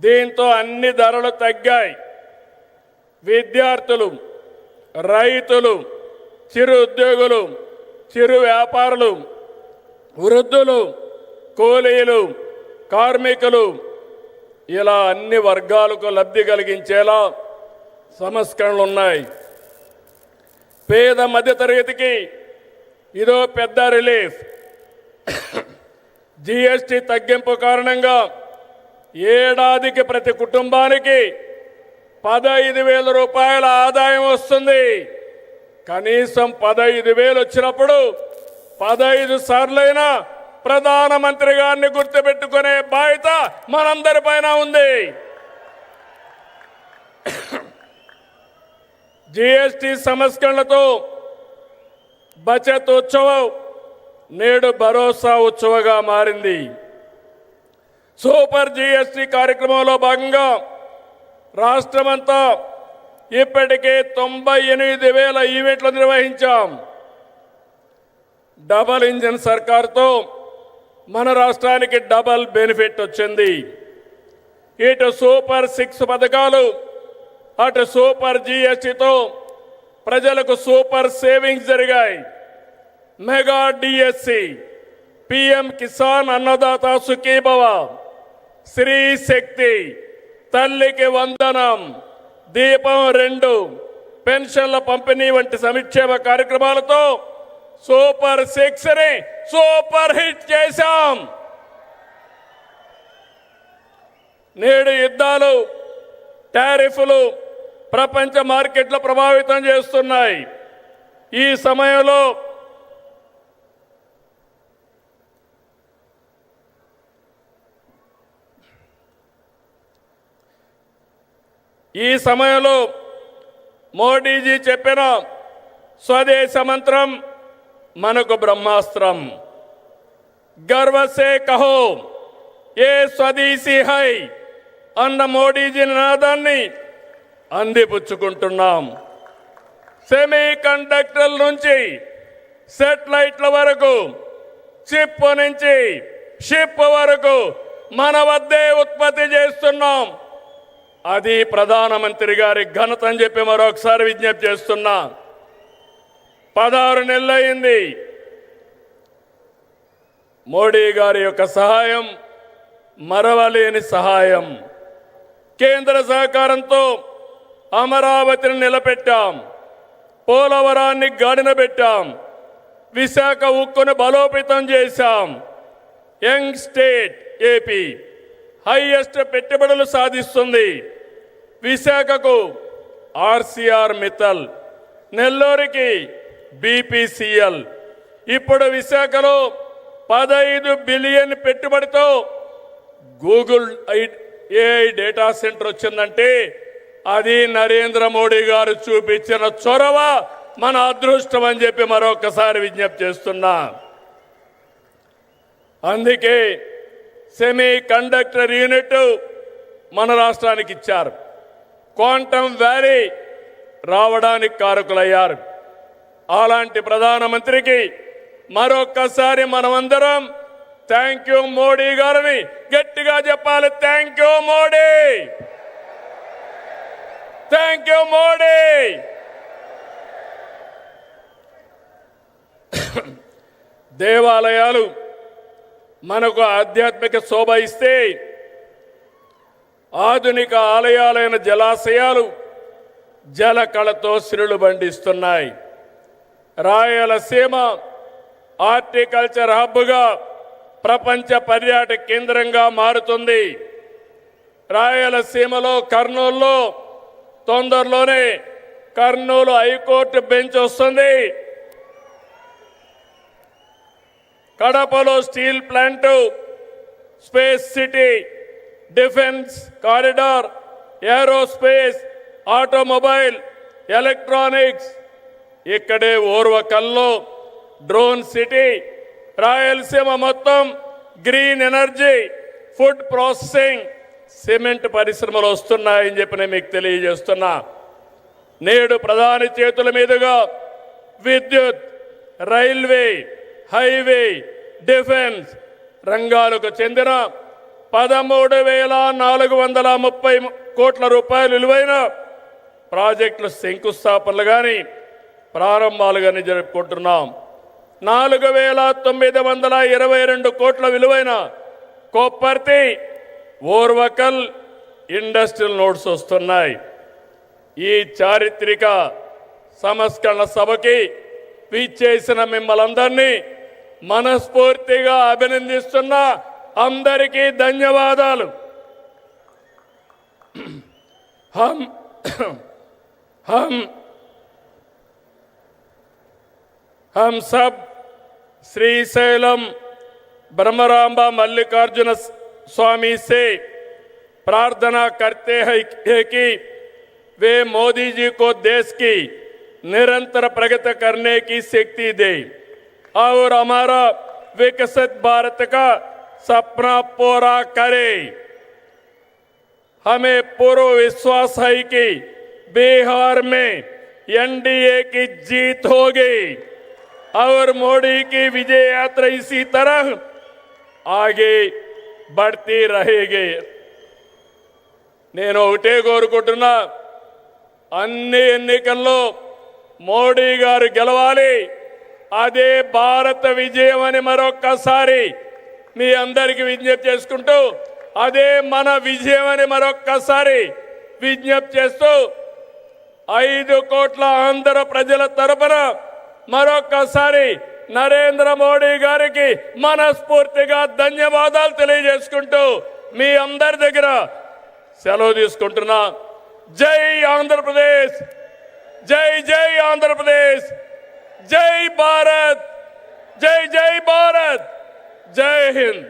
దీంతో అన్ని ధరలు తగ్గాయి. విద్యార్థులు రైతులు చిరు ఉద్యోగులు చిరు వ్యాపారులు వృద్ధులు కూలీలు కార్మికులు ఇలా అన్ని వర్గాలకు లబ్ధి కలిగించేలా సంస్కరణలు ఉన్నాయి పేద మధ్యతరగతికి ఇదో పెద్ద రిలీఫ్. జిఎస్టి తగ్గింపు కారణంగా ఏడాదికి ప్రతి కుటుంబానికి పదహైదు వేల రూపాయల ఆదాయం వస్తుంది. కనీసం పదహైదు వేలు వచ్చినప్పుడు పదహైదు సార్లైనా ప్రధానమంత్రి గారిని గుర్తుపెట్టుకునే బాధ్యత మనందరిపైన ఉంది. జిఎస్టి సంస్కరణలతో బచత్ ఉత్సవం నేడు భరోసా ఉత్సవగా మారింది. సూపర్ జిఎస్టి కార్యక్రమంలో భాగంగా రాష్ట్రమంతా ఇప్పటికే తొంభై ఎనిమిది వేల ఈవెంట్లు నిర్వహించాం. డబల్ ఇంజిన్ సర్కార్తో మన రాష్ట్రానికి డబల్ బెనిఫిట్ వచ్చింది. ఇటు సూపర్ సిక్స్ పథకాలు అటు సూపర్ జిఎస్టితో ప్రజలకు సూపర్ సేవింగ్స్ జరిగాయి. Mega DSC PM Kisan Annadata Sukhibhava. Shri Shakti Talliki Vandanam Deepam రెండు పెన్షన్ల పంపిణీ వంటి సంక్షేమ కార్యక్రమాలతో సూపర్ సిక్స్ని సూపర్ హిట్ చేశాం. నేడు యుద్ధాలు టారిఫ్లు ప్రపంచ మార్కెట్లు ప్రభావితం చేస్తున్నాయి. ఈ సమయంలో ఈ సమయంలో మోడీజీ చెప్పిన స్వదేశ మంత్రం మనకు బ్రహ్మాస్త్రం. గర్వసే కహో ఏ స్వదేశీ హై అన్న మోడీజీ నినాదాన్ని అందిపుచ్చుకుంటున్నాం. సెమీ కండక్టర్ల నుంచి సెటిలైట్ల వరకు చిప్ నుంచి షిప్ వరకు మన వద్దే ఉత్పత్తి చేస్తున్నాం. అది ప్రధానమంత్రి గారి ఘనత అని చెప్పి మరొకసారి విజ్ఞప్తి చేస్తున్నా. పదహారు నెలలైంది. మోడీ గారి యొక్క సహాయం మరవలేని సహాయం. కేంద్ర సహకారంతో అమరావతిని నిలబెట్టాం. పోలవరాన్ని గాడిన పెట్టాం. విశాఖ ఉక్కును బలోపేతం చేశాం. యంగ్ స్టేట్ ఏపీ హైయెస్ట్ పెట్టుబడులు సాధిస్తుంది. విశాఖకు ఆర్సిఆర్ మిత్తల్ నెల్లూరికి బీపీసీఎల్. ఇప్పుడు విశాఖలో పదహైదు బిలియన్ పెట్టుబడితో Google I- AI data centre వచ్చిందంటే అది నరేంద్ర మోడీ గారు చూపించిన చొరవ మన అదృష్టం అని చెప్పి మరొకసారి విజ్ఞప్తి చేస్తున్నా. అందుకే సెమీ కండక్టర్ యూనిట్ మన రాష్ట్రానికి ఇచ్చారు. క్వాంటమ్ వ్యాలీ రావడానికి కారకులయ్యారు. అలాంటి ప్రధానమంత్రికి మరొక్కసారి మనమందరం థ్యాంక్ యూ మోడీ గారిని. గట్టిగా చెప్పాలి thank you Modi! Thank you Modi! దేవాలయాలు మనకు ఆధ్యాత్మిక శోభ ఇస్తే ఆధునిక ఆలయాలైన జలాశయాలు జల కళతో సిరులు బండిస్తున్నాయి రాయలసీమ హార్టికల్చర్ హబ్గా ప్రపంచ పర్యాటక కేంద్రంగా మారుతుంది. రాయలసీమలో కర్నూలులో తొందరలోనే కర్నూలు హైకోర్టు బెంచ్ వస్తుంది. కడపలో steel plant space city defence corridor aerospace automobile electronics. ఇక్కడే ఓర్వకల్లో డ్రోన్ సిటీ రాయలసీమ మొత్తం green energy food processing cement పరిశ్రమలు వస్తున్నాయని చెప్పి నేను మీకు తెలియజేస్తున్నా. నేడు ప్రధాని చేతుల మీదుగా విద్యుత్ రైల్వే హైవే డిఫెన్స్ రంగాలకు చెందిన పదమూడు వేల నాలుగు వందల ముప్పై కోట్ల రూపాయలు విలువైన ప్రాజెక్టులు శంకుస్థాపనలు కానీ ప్రారంభాలు కానీ జరుపుకుంటున్నాం. నాలుగు వేల తొమ్మిది వందల ఇరవై రెండు కోట్ల విలువైన కొప్పర్తి ఓర్వకల్ ఇండస్ట్రియల్ నోట్స్ వస్తున్నాయి. ఈ చారిత్రక సంస్కరణ సభకి విచ్చేసిన మిమ్మల్ందరినీ మనస్ఫూర్తిగా అభినందిస్తున్నా. అందరికీ ధన్యవాదాలు హం हम हम सब श्रीशैलम ब्रह्मरांबा मल्लिकार्जुन स्वामी से प्रार्थना करते हैं कि वे मोदी जी को देश की निरंतर प्रगति करने की शक्ति दे और हमारा विकसित भारत का सपना पूरा करे हमें पूर्ण विश्वास है कि बिहार में एनडीए की जीत होगी और मोदी की विजय यात्रा इसी तरह आगे बढ़ती रहेगी నేను ఒకటే కోరుకుంటున్నా అన్ని ఎన్నికల్లో మోడీ గారు గెలవాలి అదే భారత విజయం అని మరొక్కసారి మీ అందరికి విజ్ఞప్తి చేసుకుంటూ అదే మన విజయం అని మరొక్కసారి విజ్ఞప్తి చేస్తూ ఐదు కోట్ల ఆంధ్ర ప్రజల తరపున మరొక్కసారి నరేంద్ర మోడీ గారికి మనస్ఫూర్తిగా ధన్యవాదాలు తెలియజేసుకుంటూ మీ అందరి దగ్గర సెలవు తీసుకుంటున్నా. జై ఆంధ్రప్రదేశ్! జై జై ఆంధ్రప్రదేశ్! జై భారత్! జై జై భారత్! జై హింద్